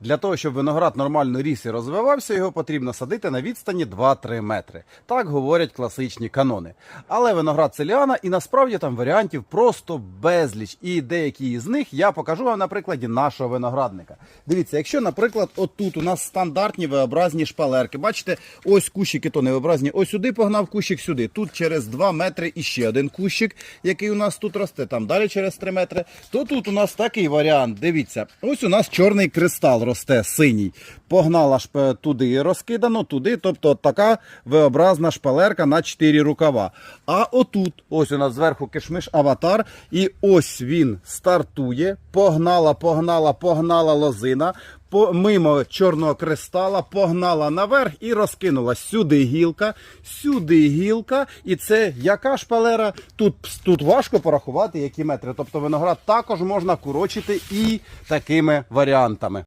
Для того, щоб виноград нормально ріс і розвивався, його потрібно садити на відстані 2-3 метри. Так говорять класичні канони. Але виноград це ліана, і насправді там варіантів просто безліч. І деякі із них я покажу вам на прикладі нашого виноградника. Дивіться, якщо, наприклад, отут у нас стандартні V-образні шпалерки, бачите, ось кущики то невообразні, ось сюди погнав кущик сюди. Тут через 2 метри і ще один кущик, який у нас тут росте, там далі через 3 метри. То тут у нас такий варіант. Дивіться, ось у нас чорний кристал росте синій. Погнала ж е, туди розкидано, туди. Тобто така V-образна шпалерка на 4 рукава. А отут, ось у нас зверху кишмиш аватар, і ось він стартує. Погнала, погнала, погнала лозина. Мимо чорного кристала погнала наверх і розкинула сюди гілка, сюди гілка. І це яка шпалера? Тут, тут важко порахувати, які метри. Тобто виноград також можна курочити і такими варіантами.